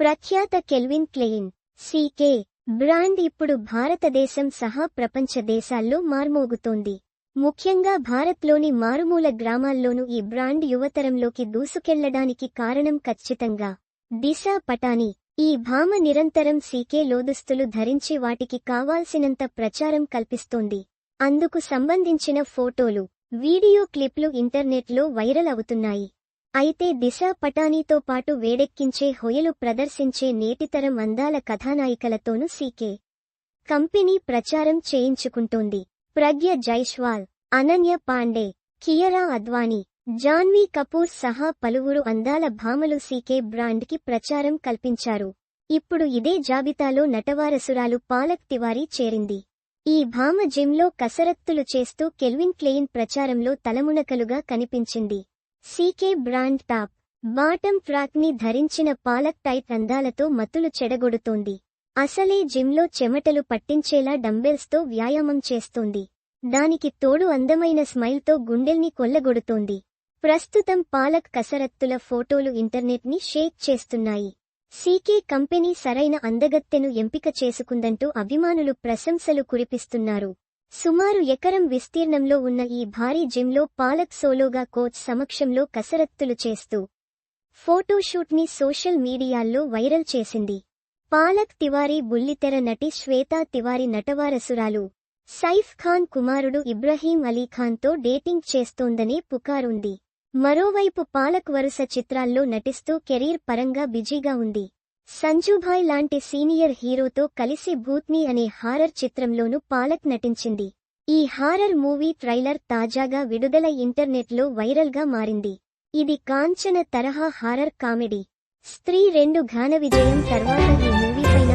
ప్రఖ్యాత Calvin Klein CK brand ఇప్పుడు భారతదేశం సహా ప్రపంచ దేశాల్లో మార్మోగుతోంది. ముఖ్యంగా భారత్లోని మారుమూల గ్రామాల్లోనూ ఈ బ్రాండ్ యువతరంలోకి దూసుకెళ్ళడానికి కారణం ఖచ్చితంగా దిశా పటాని. ఈ భామ నిరంతరం సీకే లోదుస్తులు ధరించి వాటికి కావాల్సినంత ప్రచారం కల్పిస్తోంది. అందుకు సంబంధించిన ఫోటోలు వీడియో క్లిప్లు ఇంటర్నెట్లో వైరల్ అవుతున్నాయి. అయితే దిశ పటానీతో పాటు వేడెక్కించే హొయలు ప్రదర్శించే నేటితరం అందాల కథానాయికలతోనూ సీకే. కంపెనీ ప్రచారం చేయించుకుంటోంది. ప్రజ్ఞ జైష్వాల్ అనన్య పాండే కియరా అద్వానీ జాన్వీ కపూర్ సహా పలువురు అందాల భామలు సీకే బ్రాండ్కి ప్రచారం కల్పించారు. ఇప్పుడు ఇదే జాబితాలో నటవారసురాలు పాలక్ తివారీ చేరింది. ఈ భామ జిమ్లో కసరత్తులు చేస్తూ కెల్విన్ క్లెయిన్ ప్రచారంలో తలమునకలుగా కనిపించింది. CK brand top. బాటమ్ ఫ్రాక్ని ధరించిన పాలక్ టైట్ అందాలతో మత్తులు చెడగొడుతోంది. అసలే జిమ్లో చెమటలు పట్టించేలా డంబెల్స్తో వ్యాయామం చేస్తోంది. దానికి తోడు అందమైన స్మైల్తో గుండెల్ని కొల్లగొడుతోంది. ప్రస్తుతం పాలక్ కసరత్తుల ఫోటోలు ఇంటర్నెట్ని షేక్ చేస్తున్నాయి. సీకే కంపెనీ సరైన అందగత్తెను ఎంపిక చేసుకుందంటూ అభిమానులు ప్రశంసలు కురిపిస్తున్నారు. సుమారు ఎకరం విస్తీర్ణంలో ఉన్న ఈ భారీ జిమ్లో పాలక్ సోలోగా కోచ్ సమక్షంలో కసరత్తులు చేస్తూ ఫోటోషూట్ని సోషల్ మీడియాల్లో వైరల్ చేసింది. పాలక్ తివారీ బుల్లితెర నటి శ్వేతా తివారి నటవారసురాలు సైఫ్ ఖాన్ కుమారుడు ఇబ్రహీం అలీఖాన్తో డేటింగ్ చేస్తోందనే పుకారుంది. మరోవైపు పాలక్ వరుస చిత్రాల్లో నటిస్తూ కెరీర్ పరంగా బిజీగా ఉంది. సంజుభాయ్ లాంటి సీనియర్ హీరోతో కలిసి భూత్ని అనే హారర్ చిత్రంలోనూ పాలక్ నటించింది. ఈ హారర్ మూవీ ట్రైలర్ తాజాగా విడుదల ఇంటర్నెట్లో వైరల్గా మారింది. ఇది కాంచన తరహా హారర్ కామెడీ. స్త్రీ రెండు ఘాన విజయం తర్వాత ఈ మూవీపైన